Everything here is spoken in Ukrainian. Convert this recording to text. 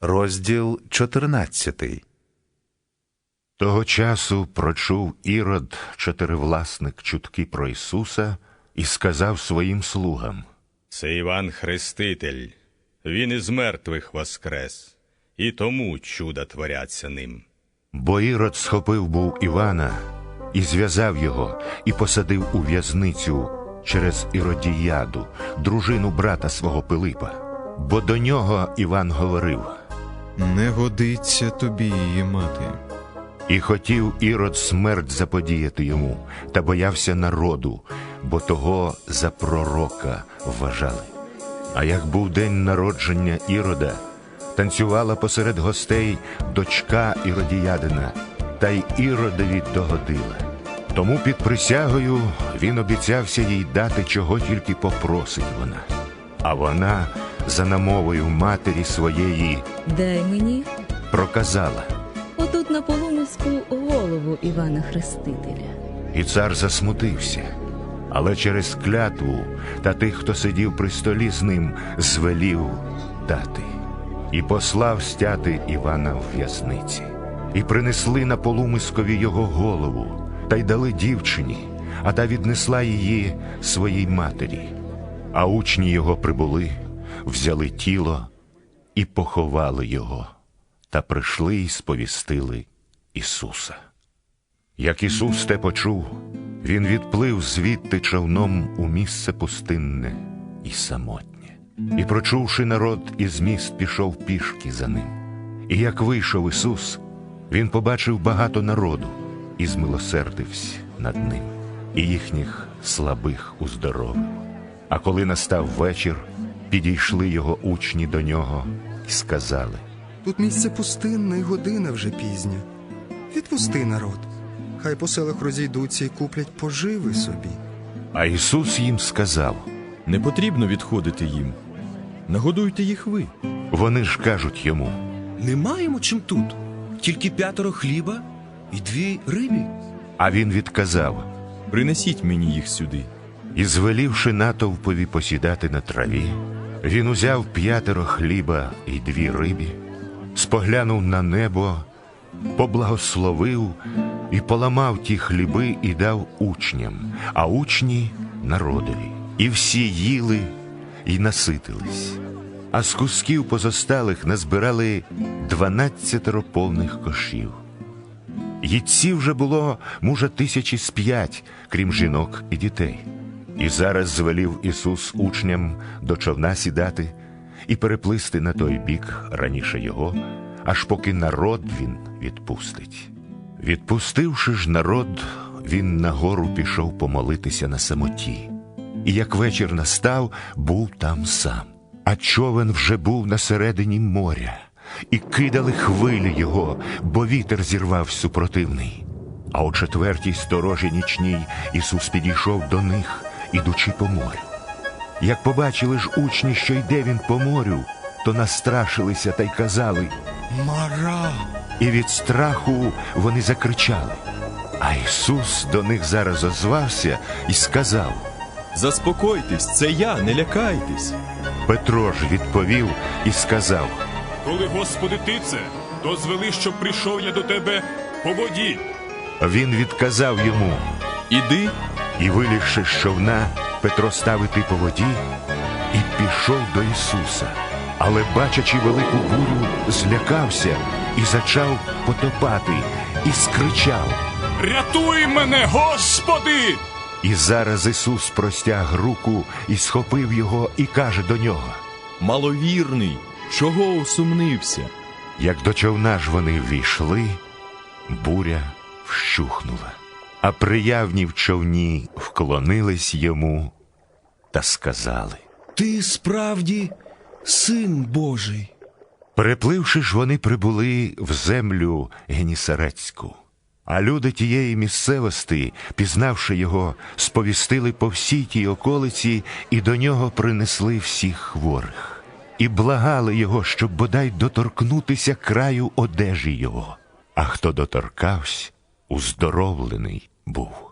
Розділ 14 Того часу прочув Ірод, чотиривласник, чутки про Ісуса, і сказав своїм слугам. Це Іван Хреститель. Він із мертвих воскрес, і тому чуда творяться ним. Бо Ірод схопив був Івана і зв'язав його, і посадив у в'язницю через Іродіяду, дружину брата свого Пилипа. Бо до нього Іван говорив. Не годиться тобі її мати. І хотів Ірод смерть заподіяти йому, та боявся народу, бо того за пророка вважали. А як був день народження Ірода, танцювала посеред гостей дочка Іродіядина, та й Іродові догодила. Тому під присягою він обіцявся їй дати, чого тільки попросить вона. А вона, за намовою матері своєї, Дай мені проказала. отут на полумиску голову Івана Хрестителя. І цар засмутився, але через клятву та тих, хто сидів при столі з ним, звелів дати. І послав стяти Івана в в'язниці. І принесли на полумискові його голову, та й дали дівчині, а та віднесла її своїй матері. А учні його прибули, взяли тіло і поховали його, та прийшли і сповістили Ісуса. Як Ісус те почув, Він відплив звідти човном у місце пустинне і самотнє. І, прочувши народ із міст, пішов пішки за ним. І як вийшов Ісус, Він побачив багато народу і змилосердився над ним, і їхніх слабих уздоровив. А коли настав вечір, підійшли його учні до нього і сказали. Тут місце пустинне і година вже пізня. Відпусти народ. Хай по селах розійдуться і куплять поживи собі. А Ісус їм сказав. Не потрібно відходити їм. Нагодуйте їх ви. Вони ж кажуть йому. Не маємо чим тут, тільки п'ятеро хліба і дві рибі. А він відказав, Принесіть мені їх сюди. і, звелівши натовпові посідати на траві, він узяв п'ятеро хліба і дві рибі, споглянув на небо, поблагословив і поламав ті хліби і дав учням, а учні народові. І всі їли і наситились. А з кусків позосталих назбирали дванадцятеро повних кошів. Їдці вже було, може, тисячі з п'ять, крім жінок і дітей. І зараз звелів Ісус учням до човна сідати і переплисти на той бік раніше його, аж поки народ він відпустить. Відпустивши ж народ, він на гору пішов помолитися на самоті. І як вечір настав, був там сам. А човен вже був на середині моря, і кидали хвилі його, бо вітер зірвав супротивний. А о четвертій сторожі нічній Ісус підійшов до них, ідучи по морю. Як побачили ж учні, що йде він по морю, то настрашилися та й казали, Мара! і від страху вони закричали. А Ісус до них зараз озвався і сказав. Заспокойтесь, це я, не лякайтесь. Петро ж відповів і сказав: Коли, Господи, ти це, то звели, щоб прийшов я до тебе по воді. Він відказав йому, Іди, і, вилізши з човна, Петро став іти по воді і пішов до Ісуса. Але, бачачи велику бурю, злякався і зачав потопати, і скричав. Рятуй мене, Господи! І зараз Ісус простяг руку і схопив його, і каже до нього. маловірний, чого усумнився? Як до човна ж вони ввійшли, буря вщухнула, а приявні в човні вклонились йому та сказали. Ти справді син Божий. Перепливши ж, вони прибули в землю Генісарецьку. А люди тієї місцевості, пізнавши його, сповістили по всій тій околиці і до нього принесли всіх хворих, і благали його, щоб бодай доторкнутися краю одежі його. А хто доторкався, уздоровлений був.